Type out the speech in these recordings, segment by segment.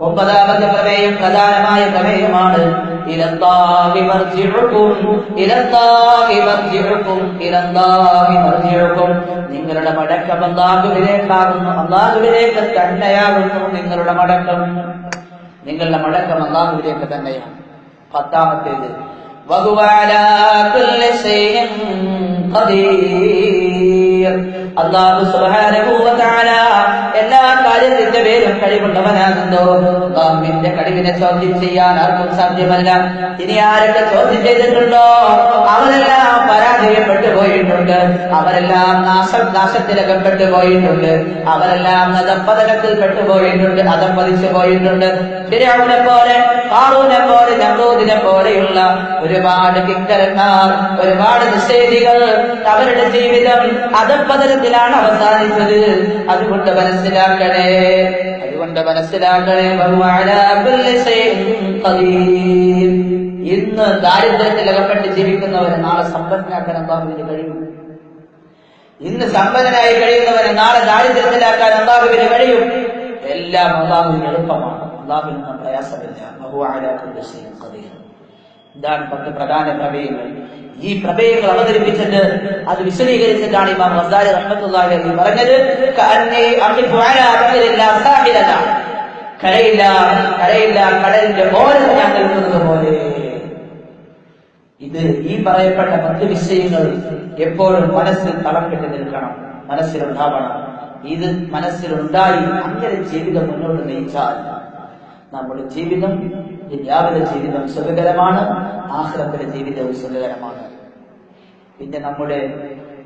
ഒമ്പതാമത്തെ പ്രമേയം പ്രധാനമായ പ്രമേയമാണ്. നിങ്ങളുടെ മടക്കം അല്ലാഹുവിലേക്കാകുന്നു. അല്ലാഹുവിലേക്ക് തന്നെയാകുന്നു നിങ്ങളുടെ മടക്കം. നിങ്ങളുടെ മടക്കം അല്ലാഹുവിലേക്ക് തന്നെയാണ്. പത്താമത്തേത് വഹുവ സുബ്ഹാനഹു വ എല്ലാ കാര്യത്തിന്റെ പേരും കഴിവുള്ളവനാകുന്നു. അള്ളാഹുവിന്റെ കഴിവിനെ ചോദ്യം ചെയ്യാൻ ആർക്കും സാധ്യമല്ല. ഇനി ആരൊക്കെ ചോദ്യം ചെയ്തിട്ടുണ്ടോ? അവരെല്ലാം പരാജയപ്പെട്ടു പോയിട്ടുണ്ട്. അവരെല്ലാം നാശം നാശത്തിലകപ്പെട്ടു പോയിട്ടുണ്ട്. അവരെല്ലാം നദപ്പതകത്തിൽ പെട്ടുപോയിട്ടുണ്ട് അതപ്പതിച്ചു പോയിട്ടുണ്ട്. ഫിരൗനെ പോലെ കാറൂനെ പോലെ പോലെയുള്ള ഒരുപാട് കിങ്കരന്മാർ ഒരുപാട് നിഷേധികൾ അവരുടെ ജീവിതം അതപ്പതരത്തിലാണ് അവസാനിച്ചത്. അതുകൊണ്ട് മനസ്സിലാക്കണേ അതുകൊണ്ട് മനസ്സിലാക്കണേ. ഇന്ന് ദാരിദ്ര്യത്തിൽ അകപ്പെട്ട് ജീവിക്കുന്നവരെ നാളെ സമ്പന്നനാക്കാൻ അള്ളാഹുവിന് കഴിയും. ഇന്ന് സമ്പന്നനായി കഴിയുന്നവരെ നാളെ ദാരിദ്ര്യത്തിലാക്കാൻ അള്ളാഹുവിന് കഴിയും. എല്ലാം അള്ളാഹുവിന് എളുപ്പമാണ്. അള്ളാഹുവിനൊന്നും പ്രയാസമില്ല. ഇതാണ് പത്ത് പ്രധാന പ്രമേയങ്ങൾ ഈ പ്രമേയങ്ങൾ അവതരിപ്പിച്ചിട്ട് അത് വിശദീകരിച്ചിട്ടാണ് ഇമാം റസാരി റഹ്മത്തുള്ളാഹി പറഞ്ഞത് കരയില്ല കരയില്ല കടലിന്റെ മോനെ ഞാൻ നിൽക്കുന്നത് പോലെ. ഇത് ഈ പറയപ്പെട്ട പത്ത് വിഷയങ്ങൾ എപ്പോഴും മനസ്സിൽ തളം കെട്ടി നിൽക്കണം. മനസ്സിലുണ്ടാവണം. ഇത് മനസ്സിലുണ്ടായി അങ്ങനെ ജീവിതം മുന്നോട്ട് നയിച്ചാൽ നമ്മുടെ ജീവിതം ദുന്യാവിലെ ജീവിതം സുഖകരമാണ് ആഹ്ലത്തിലെ ജീവിതവും സുഖകരമാണ്. പിന്നെ നമ്മുടെ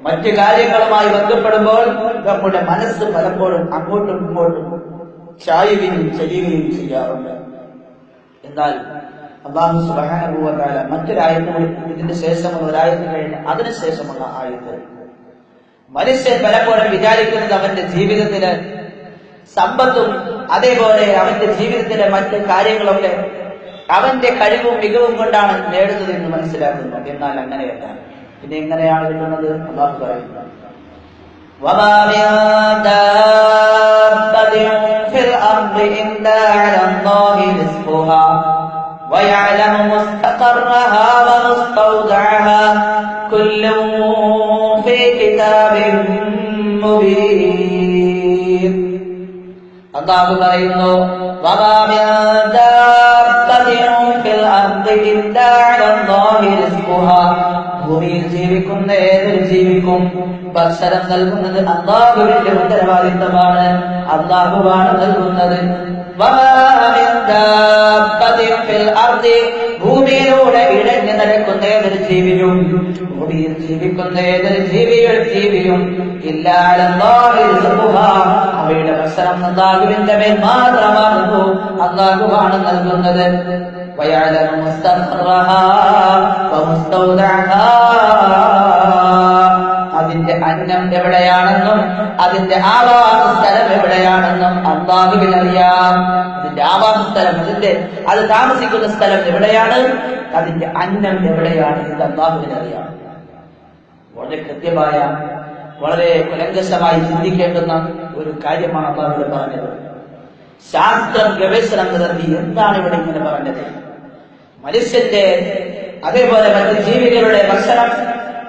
മറ്റു കാര്യങ്ങളുമായി ബന്ധപ്പെടുമ്പോൾ നമ്മുടെ മനസ്സ് പലപ്പോഴും അങ്ങോട്ടും ഇങ്ങോട്ടും ചായുകയും ചെരിയുകയും ചെയ്യാറുണ്ട്. എന്നാൽ അള്ളാഹു സുബാനുഭവത്താല മറ്റൊരായത്ത് കൂടി ഇതിന്റെ ശേഷമുള്ള ഒരായത്ത് കഴിഞ്ഞ് അതിനുശേഷമുള്ള ആയത്ത്. മനുഷ്യൻ പലപ്പോഴും വിചാരിക്കുന്നത് അവന്റെ ജീവിതത്തിൽ സമ്പത്തും അതേപോലെ അവന്റെ ജീവിതത്തിലെ മറ്റ് കാര്യങ്ങളൊക്കെ അവന്റെ കഴിവും മികവും കൊണ്ടാണ് നേടുന്നത് എന്ന് മനസ്സിലാക്കുന്നു എന്നാൽ അങ്ങനെയല്ല പിന്നെ എങ്ങനെയാണ് കിട്ടുന്നത് അള്ളാഹു പറയുന്നു وما من دابة في الأرض إلا على الله رزقها ويعلم مستقرها ومستودعها كل في كتاب مبين അള്ളാഹു പറയുന്നു ഭൂമിയിൽ ജീവിക്കുന്ന ഏതൊരു ജീവിക്കും ഭക്ഷണം നൽകുന്നത് അള്ളാഹുവിന്റെ ഉത്തരവാദിത്തമാണ് അള്ളാഹുവാണ് നൽകുന്നത് ഭൂമിയിലൂടെ ഇട നടക്കുന്നേതൊരു ജീവിയും ഭൂമിയിൽ ജീവിക്കുന്ന ഏതൊരു ജീവികൾ ജീവിയും അവയുടെ ഭക്ഷണം നന്നാകുവിന്റെ മേൽ മാത്രമാകുന്നു. അള്ളാഹുവാണ് നൽകുന്നത്. അതിന്റെ അന്നം എവിടെയാണെന്നും അതിന്റെ ആവാസ എവിടെയാണെന്നും അള്ളാഹുവിനറിയാം അതിന്റെ ആവാസ സ്ഥലം അതിന്റെ അത് താമസിക്കുന്ന സ്ഥലം എവിടെയാണ്? അതിന്റെ അന്നം എവിടെയാണ് ഇത് അള്ളാഹുവിനറിയാം വളരെ കൃത്യമായ വളരെ കുലങ്കശമായി ചിന്തിക്കേണ്ടുന്ന ഒരു കാര്യമാണ് അള്ളാഹു പറഞ്ഞത്. ശാസ്ത്രം ഗവേഷണം നടത്തി എന്താണ് ഇവിടെ ഇങ്ങനെ പറഞ്ഞത്? മനുഷ്യന്റെ അതേപോലെ മറ്റ് ജീവികളുടെ ഭക്ഷണം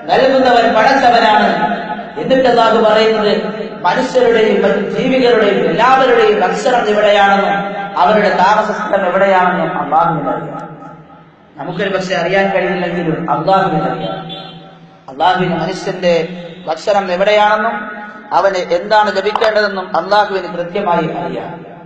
നൽകുന്നവൻ പടച്ചവനാണ്. എന്നിട്ട് അള്ളാഹു പറയുന്നത് മനുഷ്യരുടെയും ജീവികളുടെയും എല്ലാവരുടെയും മത്സരം എവിടെയാണെന്നും അവരുടെ താമസ സ്ഥലം എവിടെയാണെന്നും അള്ളാഹുവിന് അറിയാം. നമുക്കൊരു പക്ഷെ അറിയാൻ കഴിയില്ലെങ്കിലും അള്ളാഹുവിന് അറിയാം. അള്ളാഹുവിന് മനുഷ്യന്റെ ഭക്ഷണം എവിടെയാണെന്നും അവന് എന്താണ് ലഭിക്കേണ്ടതെന്നും അള്ളാഹുവിന് കൃത്യമായി അറിയാം.